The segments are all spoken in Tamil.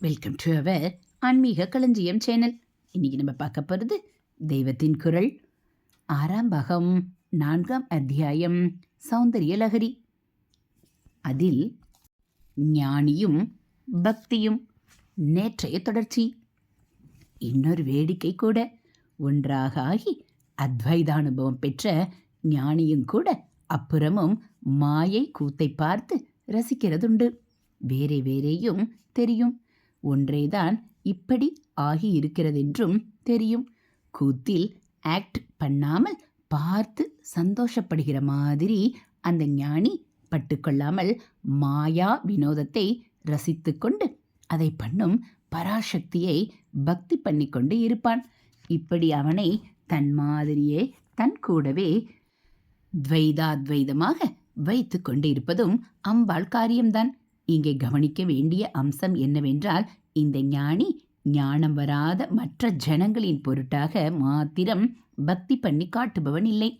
வெல்கம் டு அவர் ஆன்மீக களஞ்சியம் சேனல். இன்னைக்கு நம்ம பார்க்க போகிறது தெய்வத்தின் குரல். ஆறாம் பாகம் நான்காம் அத்தியாயம் சௌந்தரிய லகரி அதில் ஞானியும் பக்தியும் நேற்றைய தொடர்ச்சி. இன்னொரு வேடிக்கை கூட. ஒன்றாக ஆகி அத்வைதானுபவம் பெற்ற ஞானியும் கூட அப்புறமும் மாயை கூத்தை பார்த்து ரசிக்கிறதுண்டு. வேறே வேறேயும் தெரியும். ஒன்றேதான் இப்படி ஆகியிருக்கிறதென்றும் தெரியும். கூத்தில் ஆக்ட் பண்ணாமல் பார்த்து சந்தோஷப்படுகிற மாதிரி அந்த ஞானி பட்டுக்கொள்ளாமல் மாயா வினோதத்தை ரசித்துக்கொண்டு அதை பண்ணும் பராசக்தியை பக்தி பண்ணிக்கொண்டு இருப்பான். இப்படி அவனை தன் மாதிரியே தன் கூடவே துவைதாத்வைதமாக வைத்து கொண்டிருப்பதும் அம்பாள் காரியம்தான். இங்கே கவனிக்க வேண்டிய அம்சம் என்னவென்றால் இந்த ஞானி ஞானம் வராத மற்ற ஜனங்களின் பொருட்டாக மாத்திரம் பக்தி பண்ணி காட்டுபவன் இல்லை.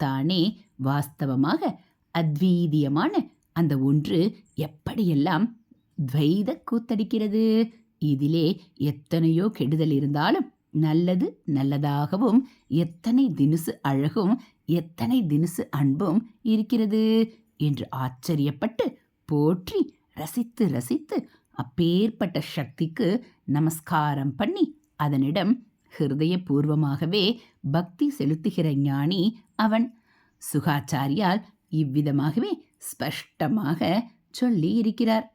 தானே வாஸ்தவமாக அத்வீதியமான அந்த ஒன்று எப்படியெல்லாம் துவைத கூத்தடிக்கிறது? இதிலே எத்தனையோ கெடுதல் இருந்தாலும் நல்லது நல்லதாகவும் எத்தனை தினுசு அழகும் எத்தனை தினுசு அன்பும் இருக்கிறது என்று ஆச்சரியப்பட்டு போற்றி ரசித்து ரசித்து அப்பேற்பட்ட சக்திக்கு நமஸ்காரம் பண்ணி அதனிடம் ஹிருதயபூர்வமாகவே பக்தி செலுத்துகிற ஞானி அவன். சுகாச்சாரியால் இவ்விதமாகவே ஸ்பஷ்டமாக சொல்லி இருக்கிறார்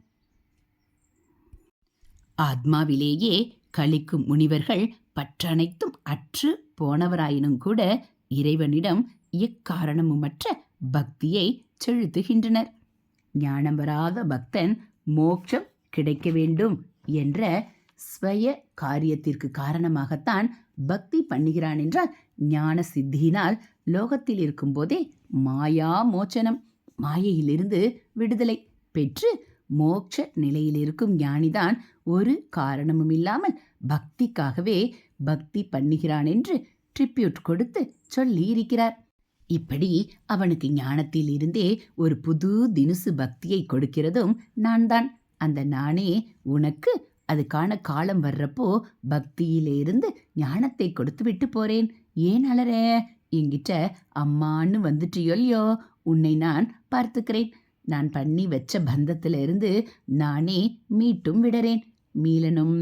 ஆத்மாவிலேயே கழிக்கும் முனிவர்கள் பற்றனைத்தும் அற்று போனவராயினும் கூட இறைவனிடம் எக்காரணமுமற்ற பக்தியை செலுத்துகின்றனர். ஞானம் வராத பக்தன் மோட்சம் கிடைக்க வேண்டும் என்ற ஸ்வய காரியத்திற்கு காரணமாகத்தான் பக்தி பண்ணுகிறான் என்றால் ஞான சித்தியினால் லோகத்தில் இருக்கும்போதே மாயா மோச்சனம் மாயையிலிருந்து விடுதலை பெற்று மோட்ச நிலையில் இருக்கும் ஞானிதான் ஒரு காரணமும் இல்லாமல் பக்திக்காகவே பக்தி பண்ணுகிறான் என்று ட்ரிபியூட் கொடுத்து சொல்லி இருக்கிறார். இப்படி அவனுக்கு ஞானத்தில் இருந்தே ஒரு புது தினுசு பக்தியை கொடுக்கிறதும் நான் தான் அந்த நானே உனக்கு அதுக்கான காலம் வர்றப்போ பக்தியிலிருந்து ஞானத்தை கொடுத்து விட்டு போறேன். ஏன் அலற? என்கிட்ட அம்மான்னு வந்துட்டியோல்லையோ உன்னை நான் பார்த்துக்கிறேன். நான் பண்ணி வச்ச பந்தத்திலிருந்து நானே மீட்டும் விடறேன். மீளனும்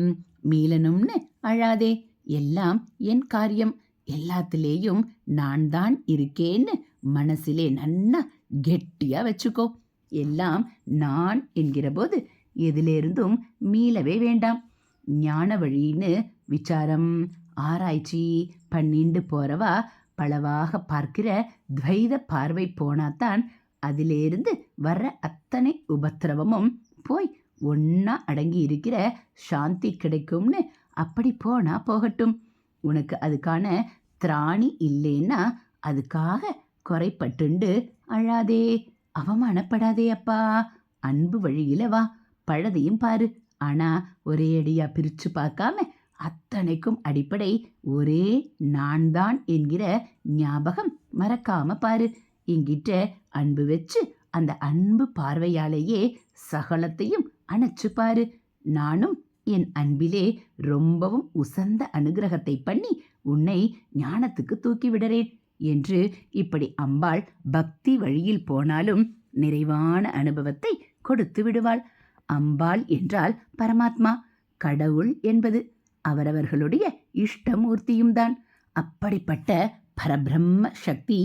மீளனும்னு அழாதே. எல்லாம் என் காரியம். எல்லாத்துலேயும் நான் தான் இருக்கேன்னு மனசிலே நன்னா கெட்டியா வச்சுக்கோ. எல்லாம் நான் என்கிற போது எதிலிருந்தும் மீளவே வேண்டாம். ஞான வழின்னு விசாரம் ஆராய்ச்சி பண்ணிண்டு போறவா பளவாக பார்க்கிற துவைத பார்வை போனாதான் அதிலேருந்து வர்ற அத்தனை உபத்திரவமும் போய் ஒன்னா அடங்கி இருக்கிற சாந்தி கிடைக்கும்னு அப்படி போனா போகட்டும். உனக்கு அதுக்கான திராணி இல்லைன்னா அதுக்காக குறைப்பட்டுண்டு. அழாதே அவமானப்படாதே அப்பா. அன்பு வழியில வா பழதையும் பாரு. ஆனா ஒரே அடியா பிரிச்சு பார்க்காம அத்தனைக்கும் அடிப்படை ஒரே நான் தான் என்கிற ஞாபகம் மறக்காம பாரு. என்கிட்ட அன்பு வச்சு அந்த அன்பு பார்வையாலேயே சகலத்தையும் அணைச்சு பாரு. நானும் என் அன்பிலே ரொம்பவும் உசந்த அனுகிரகத்தை பண்ணி உன்னை ஞானத்துக்கு தூக்கிவிடறேன் என்று இப்படி அம்பாள் பக்தி வழியில் போனாலும் நிறைவான அனுபவத்தை கொடுத்து விடுவாள். அம்பாள் என்றால் பரமாத்மா கடவுள் என்பது அவரவர்களுடைய இஷ்டமூர்த்தியும் தான். அப்படிப்பட்ட பரபிரம்ம சக்தி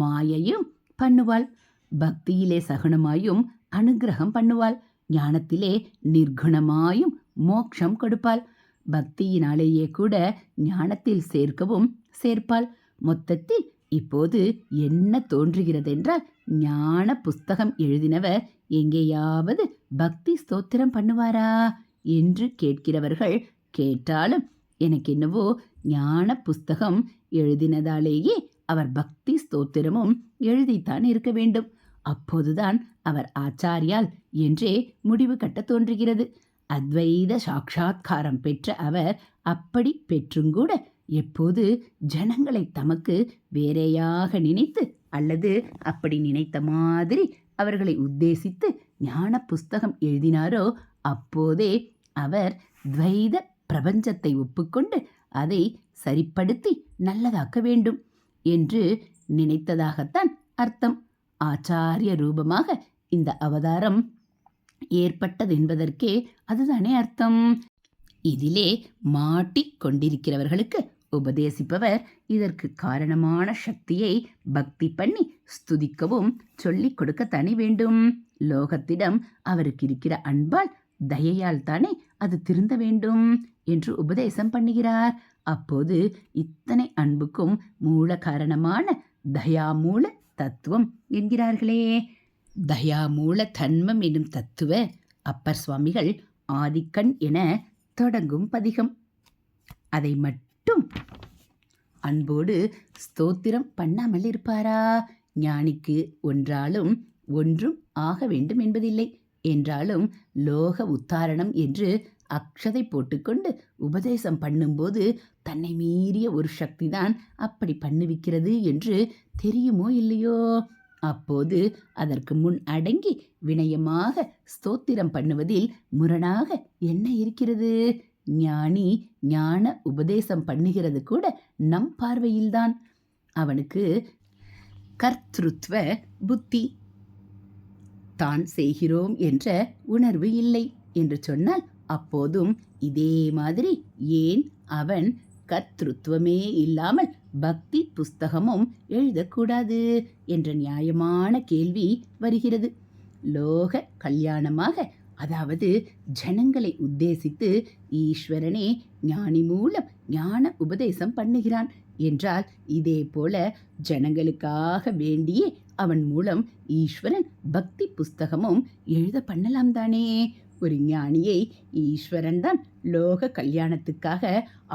மாயையும் பண்ணுவாள். பக்தியிலே சகுனமாயும் அனுகிரகம் பண்ணுவாள். ஞானத்திலே நிர்குணமாயும் மோக்ஷம் கொடுப்பாள். பக்தியினாலேயே கூட ஞானத்தில் சேர்க்கவும் சேர்ப்பாள். மொத்தத்தில் இப்போது என்ன தோன்றுகிறதென்றால் ஞான புஸ்தகம் எழுதினவர் எங்கேயாவது பக்தி ஸ்தோத்திரம் பண்ணுவாரா என்று கேட்கிறவர்கள் கேட்டாலும் எனக்கு என்னவோ ஞான புஸ்தகம் எழுதினதாலேயே அவர் பக்தி ஸ்தோத்திரமும் எழுதித்தான் இருக்க வேண்டும். அப்போதுதான் அவர் ஆச்சாரியால் என்றே முடிவு கட்ட தோன்றுகிறது. அத்வைத சாட்சா்காரம் பெற்ற அவர் அப்படி பெற்றுங்கூட எப்போது ஜனங்களை தமக்கு வேறையாக நினைத்து அல்லது அப்படி நினைத்த மாதிரி அவர்களை உத்தேசித்து ஞான புஸ்தகம் எழுதினாரோ அப்போதே அவர் துவைத பிரபஞ்சத்தை ஒப்புக்கொண்டு அதை சரிப்படுத்தி நல்லதாக்க வேண்டும் என்று நினைத்ததாகத்தான் அர்த்தம். ஆச்சாரிய ரூபமாக இந்த அவதாரம் ஏற்பட்டதென்பதற்கே அதுதானே அர்த்தம். இதிலே மாட்டிக்கொண்டிருக்கிறவர்களுக்கு உபதேசிப்பவர் இதற்கு காரணமான சக்தியை பக்தி பண்ணி ஸ்துதிக்கவும் சொல்லிக் கொடுக்கத்தானே வேண்டும். லோகத்திடம் அவருக்கு இருக்கிற அன்பால் தயையால் தானே அது திருந்த வேண்டும் என்று உபதேசம் பண்ணுகிறார். அப்போது இத்தனை அன்புக்கும் மூல காரணமான தயாமூல தத்துவம் என்கிறார்களே. தயாமூல தன்மம் எனும் தத்துவ அப்பர் சுவாமிகள் ஆதிக்கண் என தொடங்கும் பதிகம். அதை மட்டும் அன்போடு ஸ்தோத்திரம் பண்ணாமல் இருப்பாரா? ஞானிக்கு ஒன்றாலும் ஒன்றும் ஆக வேண்டும் என்பதில்லை. என்றாலும் லோக உத்தாரணம் என்று அக்ஷதை போட்டுக்கொண்டு உபதேசம் பண்ணும்போது தன்னை மீறிய ஒரு சக்திதான் அப்படி பண்ணுவிக்கிறது என்று தெரியுமோ இல்லையோ? அப்போது அதற்கு முன் அடங்கி வினயமாக ஸ்தோத்திரம் பண்ணுவதில் முரணாக என்ன இருக்கிறது? ஞானி ஞான உபதேசம் பண்ணுகிறது கூட நம் பார்வையில்தான். அவனுக்கு கர்த்திருத்வ புத்தி தான் செய்கிறோம் என்ற உணர்வு இல்லை என்று சொன்னால் அப்போதும் இதே மாதிரி ஏன் அவன் கர்த்திருவமே இல்லாமல் பக்தி புஸ்தகமும் எழுதக்கூடாது என்ற நியாயமான கேள்வி வருகிறது. லோக கல்யாணமாக அதாவது ஜனங்களை உத்தேசித்து ஈஸ்வரனே ஞானி மூலம் ஞான உபதேசம் பண்ணுகிறான் என்றால் இதே போல ஜனங்களுக்காக வேண்டியே அவன் மூலம் ஈஸ்வரன் பக்தி புஸ்தகமும் எழுத பண்ணலாம் தானே. ஒரு ஞானியை ஈஸ்வரன் தான். லோக கல்யாணத்துக்காக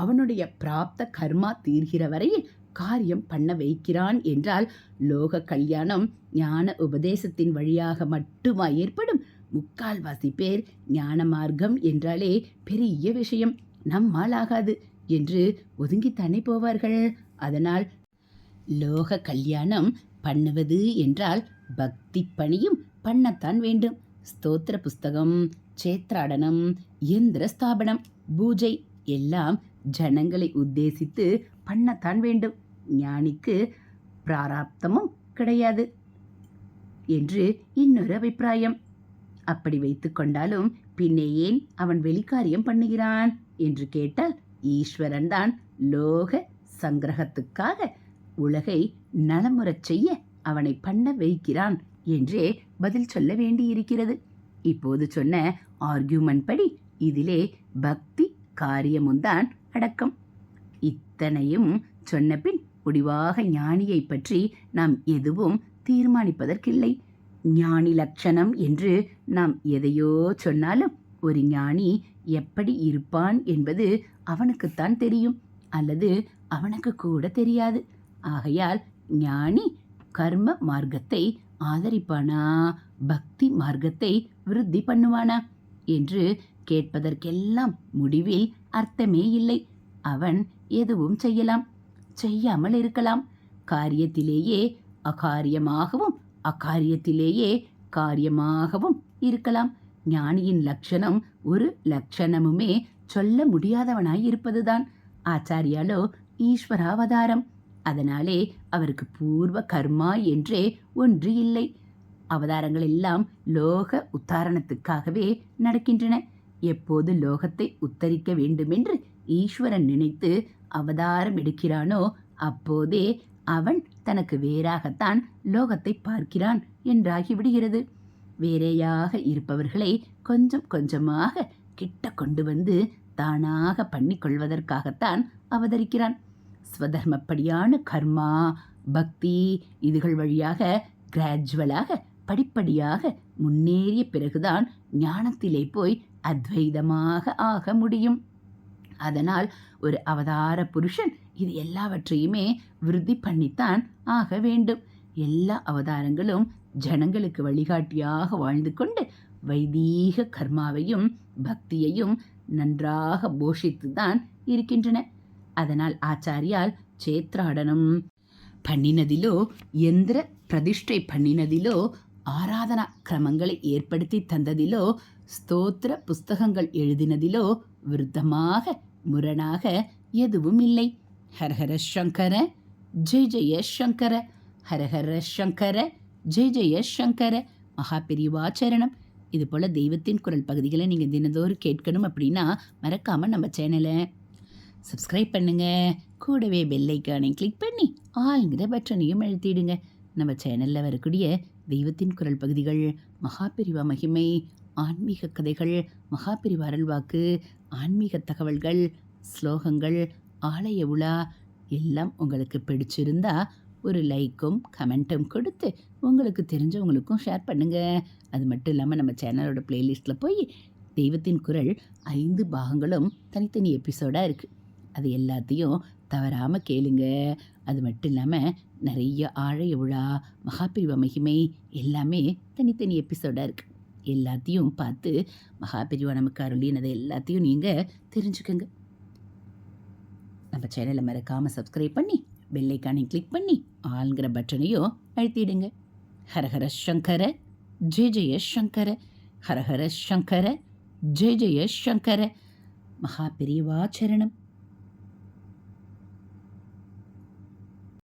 அவனுடைய பிராப்த கர்மா தீர்கிற வரையில் காரியம் பண்ண வைக்கிறான் என்றால் லோக கல்யாணம் ஞான உபதேசத்தின் வழியாக மட்டுமா ஏற்படும்? முக்கால்வாசி பேர் ஞான மார்க்கம் என்றாலே பெரிய விஷயம். நம்மால் ஆகாது என்று ஒதுங்கித்தானே போவார்கள். அதனால் லோக கல்யாணம் பண்ணுவது என்றால் பக்தி பணியும் பண்ணத்தான் வேண்டும். ஸ்தோத்திர புஸ்தகம். சேத்ராடனம் எந்திர ஸ்தாபனம் பூஜை எல்லாம் ஜனங்களை உத்தேசித்து பண்ணத்தான் வேண்டும். ஞானிக்கு பிராராப்தமும் கிடையாது என்று இன்னொரு அபிப்பிராயம். அப்படி வைத்து கொண்டாலும் பின்னே ஏன் அவன் வெளிக்காரியம் பண்ணுகிறான் என்று கேட்டால் ஈஸ்வரன் தான் லோக சங்கிரகத்துக்காக உலகை நலமுறச் செய்ய அவனை பண்ண வைக்கிறான் என்றே பதில் சொல்ல வேண்டியிருக்கிறது. இப்போது சொன்ன ஆர்கியூமெண்ட் படி இதிலே பக்தி காரியமும்தான் அடக்கம். இத்தனையும் சொன்னபின் முடிவாக ஞானியை பற்றி நாம் எதுவும் தீர்மானிப்பதற்கில்லை. ஞானி லட்சணம் என்று நாம் எதையோ சொன்னாலும் ஒரு ஞானி எப்படி இருப்பான் என்பது அவனுக்குத்தான் தெரியும் அல்லது அவனுக்கு கூட தெரியாது. ஆகையால் ஞானி கர்ம மார்க்கத்தை ஆதரிப்பானா? பக்தி மார்க்கத்தை விருத்தி பண்ணுவானா? என்று கேட்பதற்கெல்லாம் முடிவில் அர்த்தமே இல்லை. அவன் எதுவும் செய்யலாம். செய்யாமல் இருக்கலாம். காரியத்திலேயே அகாரியமாகவும் அகாரியத்திலேயே காரியமாகவும் இருக்கலாம். ஞானியின் லட்சணம் ஒரு லட்சணமுமே சொல்ல முடியாதவனாய் இருப்பதுதான். ஆச்சாரியாலோ ஈஸ்வராவதாரம். அதனாலே அவருக்கு பூர்வ கர்மா என்றே ஒன்று இல்லை. அவதாரங்கள் எல்லாம் லோக உத்தாரணத்துக்காகவே நடக்கின்றன. எப்போது லோகத்தை உத்தரிக்க வேண்டுமென்று ஈஸ்வரன் நினைத்து அவதாரம் எடுக்கிறானோ அப்போதே அவன் தனக்கு வேறாகத்தான் லோகத்தை பார்க்கிறான் என்றாகிவிடுகிறது. வேறையாக இருப்பவர்களை கொஞ்சம் கொஞ்சமாக கிட்ட கொண்டு வந்து தானாக பண்ணிக்கொள்வதற்காகத்தான் அவதரிக்கிறான். ஸ்வதர்மப்படியான கர்மா பக்தி இதுகள் வழியாக கிராஜுவலாக படிப்படியாக முன்னேறிய பிறகுதான் ஞானத்திலே போய் அத்வைதமாக ஆக முடியும். அதனால் ஒரு அவதார புருஷன் இது எல்லாவற்றையுமே விருத்தி பண்ணித்தான் ஆக வேண்டும். எல்லா அவதாரங்களும் ஜனங்களுக்கு வழிகாட்டியாக வாழ்ந்து கொண்டு வைதீக கர்மாவையும் பக்தியையும் நன்றாக போஷித்து தான் இருக்கின்றன. அதனால் ஆச்சாரியால் சேத்ராடனம் பண்ணினதிலோ எந்திர பிரதிஷ்டை பண்ணினதிலோ ஆராதனா கிரமங்களை ஏற்படுத்தி தந்ததிலோ ஸ்தோத்திர புஸ்தகங்கள் எழுதினதிலோ விருத்தமாக முரணாக எதுவும் இல்லை. ஹரஹர சங்கர ஜெய் ஜெய சங்கர ஹரஹர சங்கர ஜெய் ஜெய சங்கர மகா பெரிவாச்சரணம் இதுபோல் தெய்வத்தின் குரல் பகுதிகளை நீங்கள் தினந்தோறும் கேட்கணும் அப்படின்னா மறக்காமல் நம்ம சேனலை சப்ஸ்கிரைப் பண்ணுங்க. கூடவே பெல் கிளிக் பண்ணி ஆளுங்கிற பட்டனையும் அழுத்திடுங்க. நம்ம சேனலில் வரக்கூடிய தெய்வத்தின் குரல் பகுதிகள் மகாபிரிவா மகிமை ஆன்மீக கதைகள் மகாபிரிவா அருள்வாக்கு ஆன்மீக தகவல்கள் ஸ்லோகங்கள் ஆலய உலா எல்லாம் உங்களுக்கு பிடிச்சிருந்தா ஒரு லைக்கும் கமெண்ட்டும் கொடுத்து உங்களுக்கு தெரிஞ்சவங்களுக்கும் ஷேர் பண்ணுங்கள் அது மட்டும் இல்லாமல் நம்ம சேனலோட ப்ளேலிஸ்ட்டில் போய் தெய்வத்தின் குரல் ஐந்து பாகங்களும் தனித்தனி எபிசோடாக இருக்குது அது எல்லாத்தையும் தவறாமல் கேளுங்க. அது மட்டும் இல்லாமல் நிறைய ஆழைய விழா மகாபிரிவ மகிமை எல்லாமே தனித்தனி எபிசோடாக இருக்குது எல்லாத்தையும் பார்த்து மகாபிரிவா நமக்கு அருளினதை எல்லாத்தையும் நீங்கள் தெரிஞ்சுக்கோங்க. நம்ம சேனலை மறக்காமல் சப்ஸ்கிரைப் பண்ணி பெல்லைக்கானை கிளிக் பண்ணி ஆளுங்கிற பட்டனையும் அழுத்திடுங்க. ஹரஹர சங்கர ஜெய ஜெய சங்கர ஹரஹர சங்கர ஜெய ஜெய சங்கர மகா பெரியவாச்சரணம்